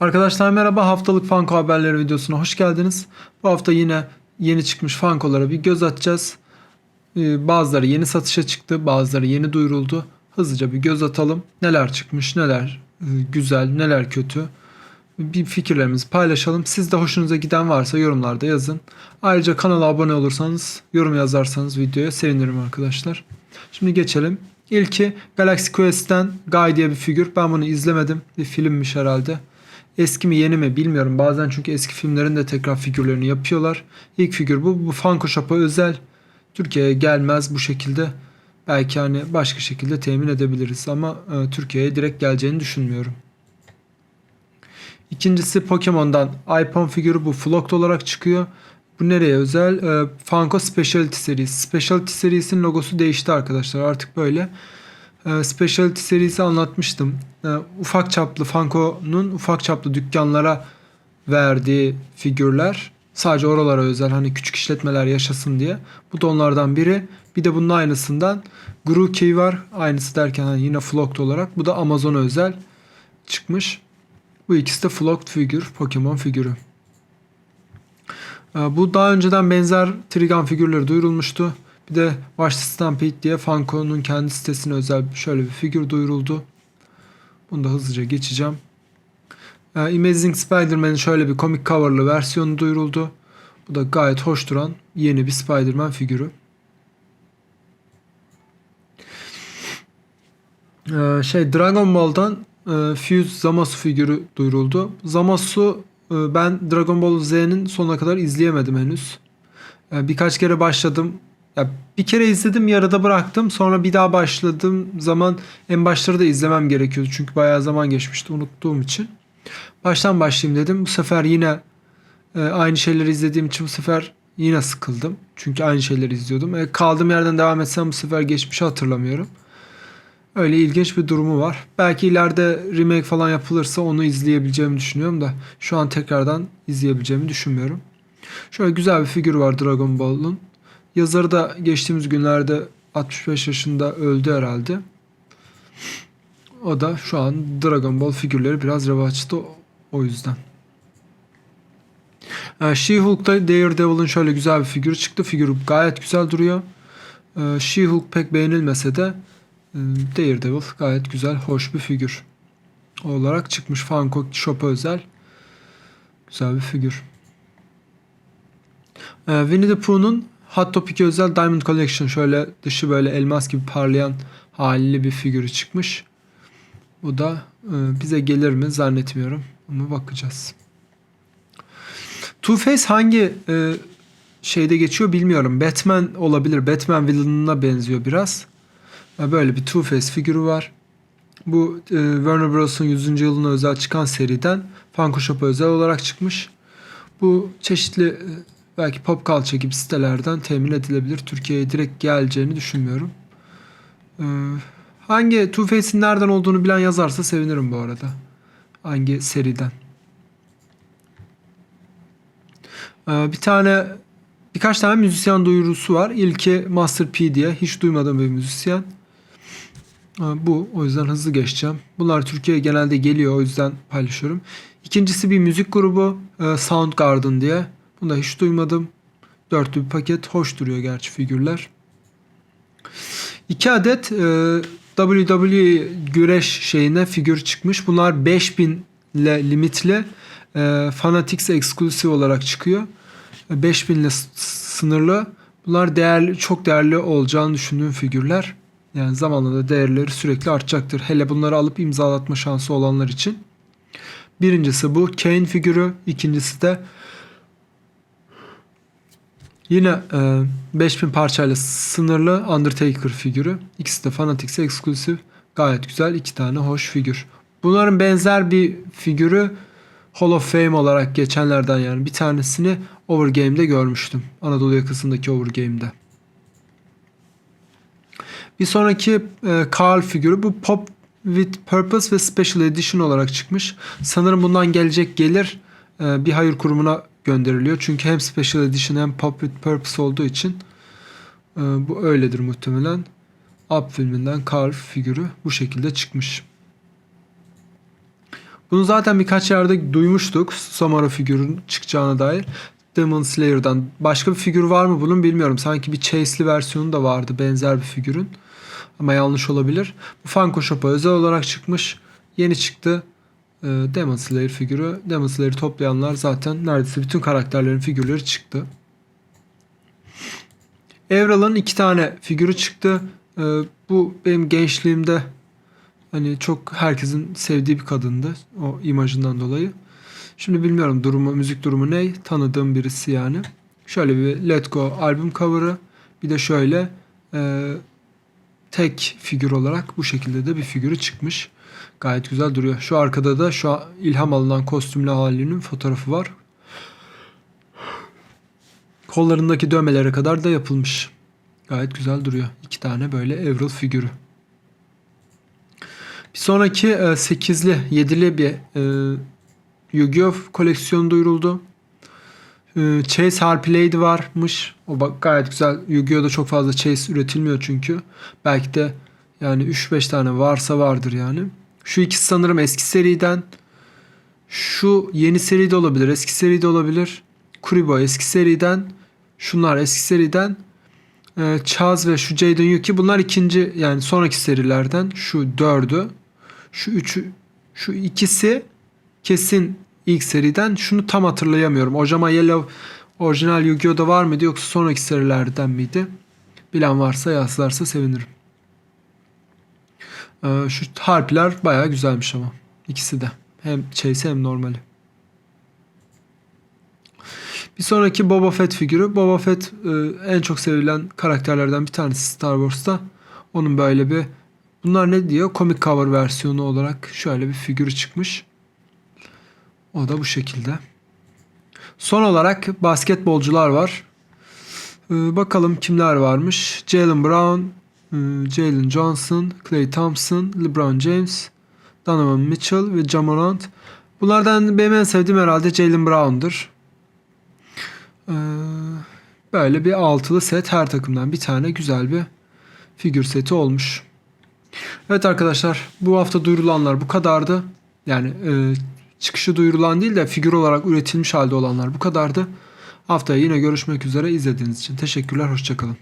Arkadaşlar merhaba haftalık Funko haberleri videosuna hoş geldiniz. Bu hafta yine yeni çıkmış Funko'lara bir göz atacağız. Ee, bazıları yeni satışa çıktı, bazıları yeni duyuruldu. Hızlıca bir göz atalım. Neler çıkmış, neler e, güzel, neler kötü. Bir fikirlerimizi paylaşalım. Siz de hoşunuza giden varsa yorumlarda yazın. Ayrıca kanala abone olursanız, yorum yazarsanız videoya sevinirim arkadaşlar. Şimdi geçelim. İlki Galaxy Quest'ten Guy diye bir figür. Ben bunu izlemedim. Bir filmmiş herhalde. Eski mi yeni mi bilmiyorum. Bazen çünkü eski filmlerin de tekrar figürlerini yapıyorlar. İlk figür bu. Bu Funko Shop'a özel. Türkiye'ye gelmez bu şekilde. Belki hani başka şekilde temin edebiliriz ama e, Türkiye'ye direkt geleceğini düşünmüyorum. İkincisi Pokemon'dan iPhone figürü bu Flocked olarak çıkıyor. Bu nereye özel? E, Funko Specialty serisi. Specialty serisinin logosu değişti arkadaşlar. Artık böyle. E, Specialty serisi anlatmıştım. E, ufak çaplı Funko'nun ufak çaplı dükkanlara verdiği figürler. Sadece oralara özel hani küçük işletmeler yaşasın diye. Bu da onlardan biri. Bir de bunun aynısından Grookey var. Aynısı derken hani yine Flocked olarak. Bu da Amazon'a özel çıkmış. Bu ikisi de Flocked figür, Pokemon figürü. Ee, Bu daha önceden benzer Trigun figürleri duyurulmuştu. Bir de Watch Stampede diye Funko'nun kendi sitesine özel şöyle bir figür duyuruldu. Bunu da hızlıca geçeceğim. Ee, Amazing Spider-Man'in şöyle bir komik coverlı versiyonu duyuruldu. Bu da gayet hoş duran yeni bir Spider-Man figürü. Ee, şey Dragon Ball'dan e, Fuse Zamasu figürü duyuruldu. Zamasu e, ben Dragon Ball Z'nin sonuna kadar izleyemedim henüz. E, birkaç kere başladım. Ya bir kere izledim yarıda bıraktım. Sonra bir daha başladığım zaman en başları da izlemem gerekiyordu. Çünkü bayağı zaman geçmişti unuttuğum için. Baştan başlayayım dedim. Bu sefer yine e, aynı şeyleri izlediğim için bu sefer yine sıkıldım. Çünkü aynı şeyleri izliyordum. E, kaldığım yerden devam etsem bu sefer geçmişi hatırlamıyorum. Öyle ilginç bir durumu var. Belki ileride remake falan yapılırsa onu izleyebileceğimi düşünüyorum da şu an tekrardan izleyebileceğimi düşünmüyorum. Şöyle güzel bir figür var Dragon Ball'un. Yazarı da geçtiğimiz günlerde 65 yaşında öldü herhalde. O da şu an Dragon Ball figürleri biraz revaçta o yüzden. Ee, She-Hulk'ta Daredevil'ın şöyle güzel bir figürü çıktı. Figür gayet güzel duruyor. Ee, She-Hulk pek beğenilmese de e, Daredevil gayet güzel, hoş bir figür olarak çıkmış. Funko Shop'a özel güzel bir figür. Ee, Winnie the Pooh'un Hot Topic özel Diamond Collection şöyle dışı böyle elmas gibi parlayan halli bir figürü çıkmış. Bu da e, bize gelir mi zannetmiyorum ama bakacağız. Two-Face hangi e, şeyde geçiyor bilmiyorum. Batman olabilir. Batman villainına benziyor biraz. E, Böyle bir Two-Face figürü var. Bu e, Warner Bros'un 100. yılına özel çıkan seriden Funko Shop'a özel olarak çıkmış. Bu çeşitli belki pop culture gibi sitelerden temin edilebilir. Türkiye'ye direkt geleceğini düşünmüyorum. E, hangi Two-Face'in nereden olduğunu bilen yazarsa sevinirim bu arada. Hangi seriden. E, bir tane birkaç tane müzisyen duyurusu var. İlki Master P diye hiç duymadığım bir müzisyen. Ha, Bu o yüzden hızlı geçeceğim. Bunlar Türkiye'ye genelde geliyor o yüzden paylaşıyorum. İkincisi bir müzik grubu e, Soundgarden diye. Bunu da hiç duymadım. Dörtlü bir paket. Hoş duruyor gerçi figürler. İki adet e, WWE güreş şeyine figür çıkmış. Bunlar 5000 ile limitli e, Fanatics Exclusive olarak çıkıyor. E, 5000 ile s- sınırlı. Bunlar değerli, çok değerli olacağını düşündüğüm figürler. Yani zamanla da değerleri sürekli artacaktır. Hele bunları alıp imzalatma şansı olanlar için. Birincisi bu Kane figürü. ikincisi de yine e, 5000 parçayla sınırlı Undertaker figürü. İkisi de Fanatics Exclusive. Gayet güzel. iki tane hoş figür. Bunların benzer bir figürü Hall of Fame olarak geçenlerden yani bir tanesini Overgame'de görmüştüm. Anadolu yakasındaki Overgame'de. Bir sonraki e, Carl figürü bu Pop with Purpose ve Special Edition olarak çıkmış. Sanırım bundan gelecek gelir e, bir hayır kurumuna gönderiliyor. Çünkü hem Special Edition hem Pop with Purpose olduğu için e, bu öyledir muhtemelen. Up filminden Carl figürü bu şekilde çıkmış. Bunu zaten birkaç yerde duymuştuk. Samara figürün çıkacağına dair. Demon Slayer'dan. Başka bir figür var mı bunun bilmiyorum. Sanki bir Chase'li versiyonu da vardı benzer bir figürün. Ama yanlış olabilir. Bu Funko Shop'a özel olarak çıkmış. Yeni çıktı. Ee, Demon Slayer figürü. Demon Slayer'ı toplayanlar zaten neredeyse bütün karakterlerin figürleri çıktı. Avral'ın iki tane figürü çıktı. Ee, bu benim gençliğimde hani çok herkesin sevdiği bir kadındı o imajından dolayı. Şimdi bilmiyorum durumu, müzik durumu ne? Tanıdığım birisi yani. Şöyle bir Let Go albüm cover'ı. Bir de şöyle e, tek figür olarak bu şekilde de bir figürü çıkmış. Gayet güzel duruyor. Şu arkada da şu ilham alınan kostümlü halinin fotoğrafı var. Kollarındaki dövmelere kadar da yapılmış. Gayet güzel duruyor. İki tane böyle Avril figürü. Bir sonraki e, 8'li, 7'li bir e, Yu-Gi-Oh koleksiyonu duyuruldu. E, Chase Harpy varmış. O bak gayet güzel. Yu-Gi-Oh'da çok fazla Chase üretilmiyor çünkü. Belki de yani 3-5 tane varsa vardır yani. Şu ikisi sanırım eski seriden. Şu yeni seri de olabilir. Eski seri de olabilir. Kuribo eski seriden. Şunlar eski seriden. Ee, Chaz ve şu Jaden Yuki bunlar ikinci yani sonraki serilerden. Şu dördü. Şu üçü. Şu ikisi kesin ilk seriden. Şunu tam hatırlayamıyorum. Ojama Yellow orijinal Yu-Gi-Oh'da var mıydı yoksa sonraki serilerden miydi? Bilen varsa yazlarsa sevinirim. Ee, şu harpler bayağı güzelmiş ama. ikisi de. Hem Chase hem normali. Bir sonraki Boba Fett figürü. Boba Fett e, en çok sevilen karakterlerden bir tanesi Star Wars'ta. Onun böyle bir bunlar ne diyor? Comic cover versiyonu olarak şöyle bir figürü çıkmış. O da bu şekilde. Son olarak basketbolcular var. Ee, bakalım kimler varmış. Jalen Brown, Jalen Johnson, Klay Thompson, LeBron James, Donovan Mitchell ve Jamorant. Bunlardan benim en sevdiğim herhalde Jalen Brown'dur. Ee, böyle bir altılı set her takımdan bir tane güzel bir figür seti olmuş. Evet arkadaşlar bu hafta duyurulanlar bu kadardı. Yani e, çıkışı duyurulan değil de figür olarak üretilmiş halde olanlar bu kadardı. Haftaya yine görüşmek üzere izlediğiniz için teşekkürler hoşçakalın.